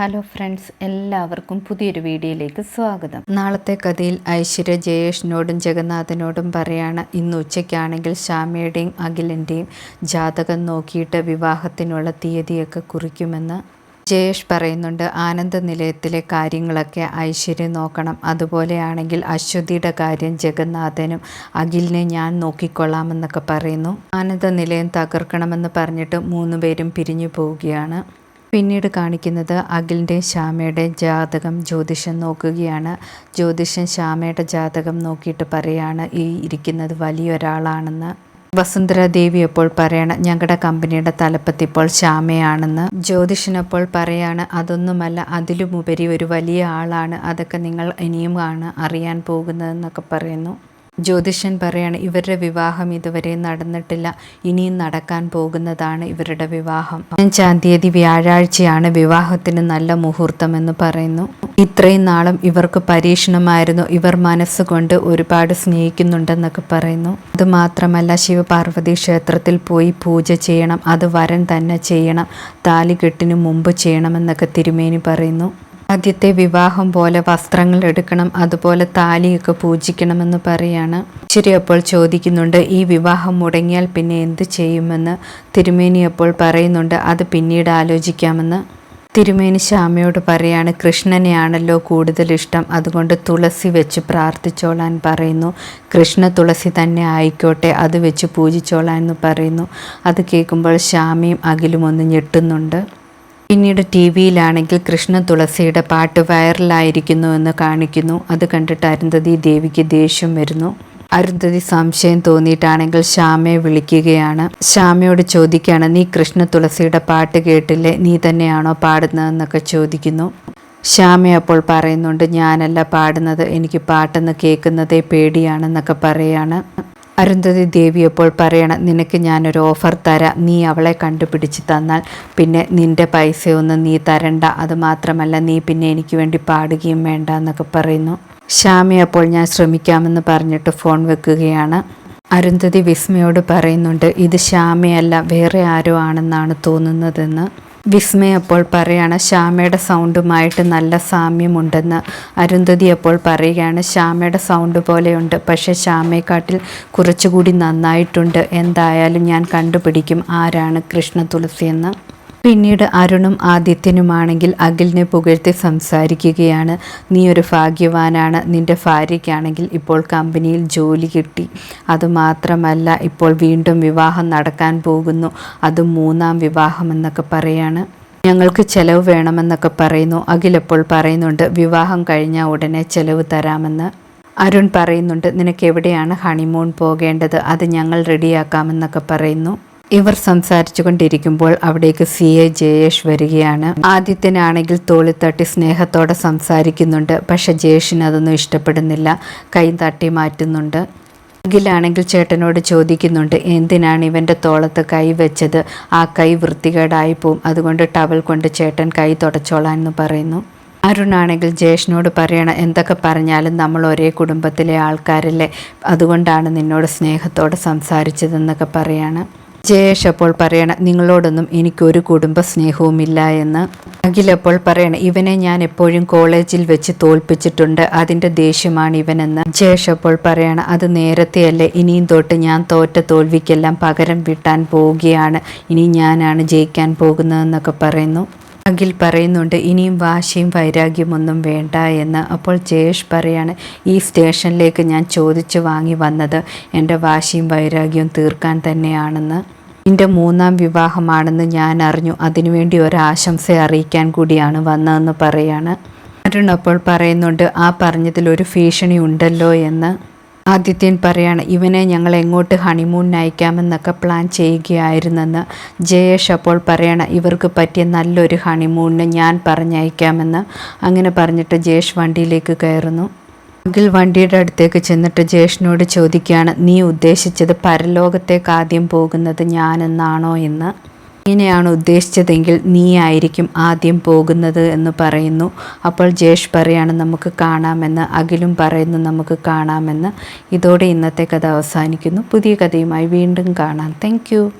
Hello friends എല്ലാവർക്കും പുതിയൊരു വീഡിയോയിലേക്ക് സ്വാഗതം. നാളത്തെ കഥയിൽ ഐശ്വര്യ ജയേഷിനോടും ജഗന്നാഥനോടും പറയാണ് ഇന്ന് ഉച്ചയ്ക്കാണെങ്കിൽ ശ്യാമയുടെയും അഖിലിന്റെയും ജാതകം നോക്കിയിട്ട് വിവാഹത്തിനുള്ള തീയതിയൊക്കെ കുറിക്കുമെന്ന് ജയേഷ് പറയുന്നുണ്ട്. ആനന്ദ നിലയത്തിലെ കാര്യങ്ങളൊക്കെ ഐശ്വര്യ നോക്കണം. അതുപോലെയാണെങ്കിൽ അശ്വതിയുടെ കാര്യം ജഗന്നാഥനും അഖിലിനെ ഞാൻ നോക്കിക്കൊള്ളാമെന്നൊക്കെ പറയുന്നു. ആനന്ദ നിലയം തകർക്കണമെന്ന് പറഞ്ഞിട്ട് മൂന്നുപേരും പിരിഞ്ഞു പോവുകയാണ്. പിന്നീട് കാണിക്കുന്നത് അഖിലിന്റെയും ശ്യാമയുടെയും ജാതകം ജ്യോതിഷം നോക്കുകയാണ്. ജ്യോതിഷൻ ശ്യാമയുടെ ജാതകം നോക്കിയിട്ട് പറയാണ് ഈ ഇരിക്കുന്നത് വലിയൊരാളാണെന്ന്. വസുന്ധര ദേവി അപ്പോൾ പറയണം ഞങ്ങളുടെ കമ്പനിയുടെ തലപ്പത്ത് ഇപ്പോൾ ശ്യാമയാണെന്ന്. ജ്യോതിഷനപ്പോൾ പറയാണ് അതൊന്നുമല്ല അതിലുമുപരി ഒരു വലിയ ആളാണ്. അതൊക്കെ നിങ്ങൾ ഇനിയും ആണ് അറിയാൻ പോകുന്നതെന്നൊക്കെ പറയുന്നു. ജ്യോതിഷൻ പറയാണ് ഇവരുടെ വിവാഹം ഇതുവരെ നടന്നിട്ടില്ല. ഇനിയും നടക്കാൻ പോകുന്നതാണ് ഇവരുടെ വിവാഹം. അഞ്ചാം തീയതി വ്യാഴാഴ്ചയാണ് വിവാഹത്തിന് നല്ല മുഹൂർത്തം എന്ന് പറയുന്നു. ഇത്രയും നാളും ഇവർക്ക് പരീക്ഷണമായിരുന്നു. ഇവർ മനസ്സുകൊണ്ട് ഒരുപാട് സ്നേഹിക്കുന്നുണ്ടെന്നൊക്കെ പറയുന്നു. അതുമാത്രമല്ല ശിവപാർവതി ക്ഷേത്രത്തിൽ പോയി പൂജ ചെയ്യണം. അത് വരൻ തന്നെ ചെയ്യണം. താലികെട്ടിന് മുമ്പ് ചെയ്യണമെന്നൊക്കെ തിരുമേനി പറയുന്നു. ആദ്യത്തെ വിവാഹം പോലെ വസ്ത്രങ്ങൾ എടുക്കണം അതുപോലെ താലിയൊക്കെ പൂജിക്കണമെന്ന് പറയാണ്. ശരി അപ്പോൾ ചോദിക്കുന്നുണ്ട് ഈ വിവാഹം മുടങ്ങിയാൽ പിന്നെ എന്ത് ചെയ്യുമെന്ന്? തിരുമേനി അപ്പോൾ പറയുന്നുണ്ട് അത് പിന്നീട് ആലോചിക്കാമെന്ന്. തിരുമേനി ശ്യാമയോട് പറയാണ് കൃഷ്ണനെയാണല്ലോ കൂടുതൽ ഇഷ്ടം അതുകൊണ്ട് തുളസി വെച്ച് പ്രാർത്ഥിച്ചോളാൻ പറയുന്നു. കൃഷ്ണ തുളസി തന്നെ ആയിക്കോട്ടെ അത് വെച്ച് പൂജിച്ചോളാൻ എന്ന് പറയുന്നു. അത് കേൾക്കുമ്പോൾ ശ്യാമയും അഖിലും ഒന്ന് ഞെട്ടുന്നുണ്ട്. പിന്നീട് ടി വിയിലാണെങ്കിൽ കൃഷ്ണ തുളസിയുടെ പാട്ട് വൈറലായിരിക്കുന്നു എന്ന് കാണിക്കുന്നു. അത് കണ്ടിട്ട് അരുന്ധതി ദേവിക്ക് ദേഷ്യം വരുന്നു. അരുന്ധതി സംശയം തോന്നിയിട്ടാണെങ്കിൽ ശ്യാമയെ വിളിക്കുകയാണ്. ശ്യാമയോട് ചോദിക്കുകയാണ് നീ കൃഷ്ണ തുളസിയുടെ പാട്ട് കേട്ടില്ലേ? നീ തന്നെയാണോ പാടുന്നതെന്നൊക്കെ ചോദിക്കുന്നു. ശ്യാമ അപ്പോൾ പറയുന്നുണ്ട് ഞാനല്ല പാടുന്നത്. എനിക്ക് പാട്ടെന്ന് കേൾക്കുന്നതേ പേടിയാണെന്നൊക്കെ പറയാണ്. അരുന്ധതി ദേവി അപ്പോൾ പറയണം നിനക്ക് ഞാനൊരു ഓഫർ തരാം. നീ അവളെ കണ്ടുപിടിച്ച് തന്നാൽ പിന്നെ നിന്റെ പൈസയൊന്നും നീ തരണ്ട. അത് മാത്രമല്ല നീ പിന്നെ എനിക്ക് വേണ്ടി പാടുകയും വേണ്ട എന്നൊക്കെ പറയുന്നു. ശ്യാമി അപ്പോൾ ഞാൻ ശ്രമിക്കാമെന്ന് പറഞ്ഞിട്ട് ഫോൺ വെക്കുകയാണ്. അരുന്ധതി വിസ്മയോട് പറയുന്നുണ്ട് ഇത് ശ്യാമയല്ല വേറെ ആരോ ആണെന്നാണ് തോന്നുന്നതെന്ന്. വിസ്മയ അപ്പോൾ പറയാണ് ശ്യാമയുടെ സൗണ്ടുമായിട്ട് നല്ല സാമ്യമുണ്ടെന്ന്. അരുന്ധതി അപ്പോൾ പറയുകയാണ് ശ്യാമയുടെ സൗണ്ട് പോലെയുണ്ട് പക്ഷേ ശ്യാമയെക്കാട്ടിൽ കുറച്ചുകൂടി നന്നായിട്ടുണ്ട്. എന്തായാലും ഞാൻ കണ്ടുപിടിക്കും ആരാണ് കൃഷ്ണ തുളസിയെന്ന് പിന്നീട് അരുണും ആദിത്യനുമാണെങ്കിൽ അഖിലിനെ പുകഴ്ത്തി സംസാരിക്കുകയാണ്. നീ ഒരു ഭാഗ്യവാനാണ്. നിന്റെ ഭാര്യയ്ക്കാണെങ്കിൽ ഇപ്പോൾ കമ്പനിയിൽ ജോലി കിട്ടി. അതുമാത്രമല്ല ഇപ്പോൾ വീണ്ടും വിവാഹം നടക്കാൻ പോകുന്നു. അതും മൂന്നാം വിവാഹം എന്നൊക്കെ പറയാണ്. ഞങ്ങൾക്ക് ചെലവ് വേണമെന്നൊക്കെ പറയുന്നു. അഖിലപ്പോൾ പറയുന്നുണ്ട് വിവാഹം കഴിഞ്ഞാൽ ഉടനെ ചെലവ് തരാമെന്ന് അരുൺ പറയുന്നുണ്ട് നിനക്ക് എവിടെയാണ് ഹണിമൂൺ പോകേണ്ടത്? അത് ഞങ്ങൾ റെഡിയാക്കാമെന്നൊക്കെ പറയുന്നു. ഇവർ സംസാരിച്ചു കൊണ്ടിരിക്കുമ്പോൾ അവിടേക്ക് സി എ ജയേഷ് വരികയാണ്. ആദിത്യനാണെങ്കിൽ തോളിത്തട്ടി സ്നേഹത്തോടെ സംസാരിക്കുന്നുണ്ട്. പക്ഷെ ജയേഷിന് അതൊന്നും ഇഷ്ടപ്പെടുന്നില്ല. കൈ തട്ടി മാറ്റുന്നുണ്ട്. അഖിലാണെങ്കിൽ ചേട്ടനോട് ചോദിക്കുന്നുണ്ട് എന്തിനാണ് ഇവന്റെ തോളത്ത് കൈ വെച്ചത്? ആ കൈ വൃത്തികേടായി പോവും. അതുകൊണ്ട് ടവൽ കൊണ്ട് ചേട്ടൻ കൈ തുടച്ചോളാൻ എന്ന് പറയുന്നു. അരുണാണെങ്കിൽ ജയേഷിനോട് പറയണം എന്തൊക്കെ പറഞ്ഞാലും നമ്മൾ ഒരേ കുടുംബത്തിലെ ആൾക്കാരല്ലേ? അതുകൊണ്ടാണ് നിന്നോട് സ്നേഹത്തോടെ സംസാരിച്ചതെന്നൊക്കെ പറയാണ്. ജയേഷ് അപ്പോൾ പറയണം നിങ്ങളോടൊന്നും എനിക്കൊരു കുടുംബ സ്നേഹവുമില്ല എന്ന്. അഖിലപ്പോൾ പറയണം ഇവനെ ഞാൻ എപ്പോഴും കോളേജിൽ വെച്ച് തോൽപ്പിച്ചിട്ടുണ്ട്. അതിന്റെ ദേഷ്യമാണ് ഇവനെന്ന്. ജയേഷ് അപ്പോൾ പറയണം അത് നേരത്തെയല്ലേ ഇനിയും തൊട്ട് ഞാൻ തോറ്റ തോൽവിക്കെല്ലാം പകരം വിട്ടാൻ പോവുകയാണ്. ഇനി ഞാനാണ് ജയിക്കാൻ പോകുന്നതെന്നൊക്കെ പറയുന്നു. അഖിൽ പറയുന്നുണ്ട് ഇനിയും വാശിയും വൈരാഗ്യമൊന്നും വേണ്ട എന്ന്. അപ്പോൾ ജയേഷ് പറയാണ് ഈ സ്റ്റേഷനിലേക്ക് ഞാൻ ചോദിച്ചു വാങ്ങി വന്നത് എന്റെ വാശിയും വൈരാഗ്യവും തീർക്കാൻ തന്നെയാണെന്ന്. എന്റെ മൂന്നാം വിവാഹമാണെന്ന് ഞാൻ അറിഞ്ഞു. അതിനുവേണ്ടി ഒരാശംസ അറിയിക്കാൻ കൂടിയാണ് വന്നതെന്ന് പറയാണ്. അരുൺ അപ്പോൾ പറയുന്നുണ്ട് ആ പറഞ്ഞതിൽ ഒരു ഭീഷണി ഉണ്ടല്ലോ എന്ന്. ആദിത്യൻ പറയാണ് ഇവനെ ഞങ്ങൾ എങ്ങോട്ട് ഹണിമൂണിന് അയക്കാമെന്നൊക്കെ പ്ലാൻ ചെയ്യുകയായിരുന്നെന്ന് ജയേഷ് അപ്പോൾ പറയണം ഇവർക്ക് പറ്റിയ നല്ലൊരു ഹണിമൂണിന് ഞാൻ പറഞ്ഞയക്കാമെന്ന്. അങ്ങനെ പറഞ്ഞിട്ട് ജയേഷ് വണ്ടിയിലേക്ക് കയറുന്നു. അഖിൽ വണ്ടിയുടെ അടുത്തേക്ക് ചെന്നിട്ട് ജയേഷിനോട് ചോദിക്കുകയാണ് നീ ഉദ്ദേശിച്ചത് പരലോകത്തേക്ക് ആദ്യം പോകുന്നത് ഞാനെന്നാണോ എന്ന്? ഇങ്ങനെയാണ് ഉദ്ദേശിച്ചതെങ്കിൽ നീ ആയിരിക്കും ആദ്യം പോകുന്നത് എന്ന് പറയുന്നു. അപ്പോൾ ജേഷ് പറയാണ് നമുക്ക് കാണാമെന്ന്. അഖിലും പറയുന്നു നമുക്ക് കാണാമെന്ന്. ഇതോടെ ഇന്നത്തെ കഥ അവസാനിക്കുന്നു. പുതിയ കഥയുമായി വീണ്ടും കാണാം. താങ്ക്